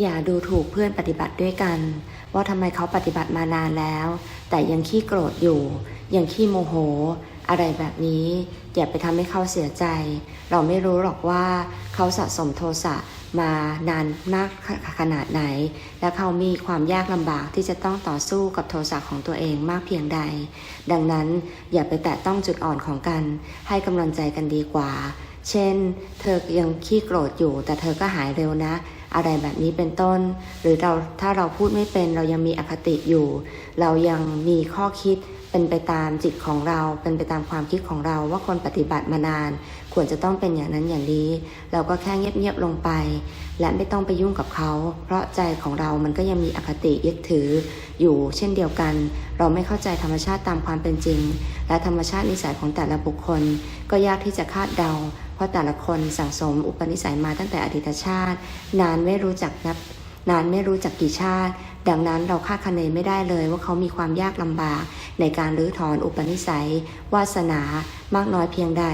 อย่าดูถูกเพื่อนปฏิบัติด้วยกัน ว่าทำไมเขาปฏิบัติมานานแล้ว แต่ยังขี้โกรธอยู่ ยังขี้โมโห อะไรแบบนี้ อย่าไปทำให้เขาเสียใจ เราไม่รู้หรอกว่าเขาสะสมโทสะมานานมากขนาดไหน และเขามีความยากลำบากที่จะต้องต่อสู้กับโทสะของตัวเองมากเพียงใด ดังนั้นอย่าไปแตะต้องจุดอ่อนของกัน ให้กำลังใจกันดีกว่า เช่น เธอยังขี้โกรธอยู่ แต่เธอก็หายเร็วนะ อะไรแบบนี้เป็นต้น หรือเราถ้าเราพูดไม่เป็นเรายังมีอคติอยู่ เรายังมีข้อคิด เป็นไปตามจิตของเรา เป็นไปตามความคิดของเราว่าคนปฏิบัติมานาน ควรจะต้องเป็นอย่างนั้นอย่างนี้ เราก็แค่เงียบๆลงไป และไม่ต้องไปยุ่งกับเขา เพราะใจของเรามันก็ยังมีอคติยึดถือ อยู่เช่นเดียวกัน เราไม่เข้าใจธรรมชาติตามความเป็นจริง และธรรมชาตินิสัยของแต่ละบุคคล ก็ยากที่จะคาดเดา เพราะแต่ละคนสั่งสมอุปนิสัยมาตั้งแต่อดีตชาติ นานไม่รู้จักนับ นานไม่รู้จักกี่ชาติ ดังนั้นเราคาดคะเนไม่ได้เลยว่าเขามีความยากลำบาก ในการรื้อถอนอุปนิสัย วาสนามากน้อยเพียงใด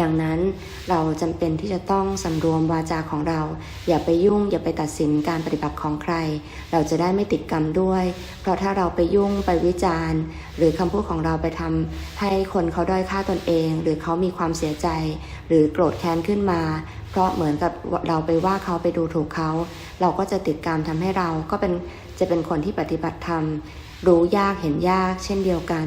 ดังนั้นเราจำเป็นที่จะต้องสำรวมวาจาของเรา อย่าไปยุ่ง อย่าไปตัดสินการปฏิบัติของใคร เราจะได้ไม่ติดกรรมด้วย เพราะถ้าเราไปยุ่งไปวิจารณ์ หรือคำพูดของเราไปทำให้คนเขาด้อยค่าตนเอง หรือเขามีความเสียใจ หรือโกรธแค้นขึ้นมา เพราะเหมือนกับเราไปว่าเขาไปดูถูกเขา เราก็จะติดกรรมทำให้เราก็เป็นจะเป็นคนที่ปฏิบัติธรรมรู้ยากเห็นยากเช่นเดียวกัน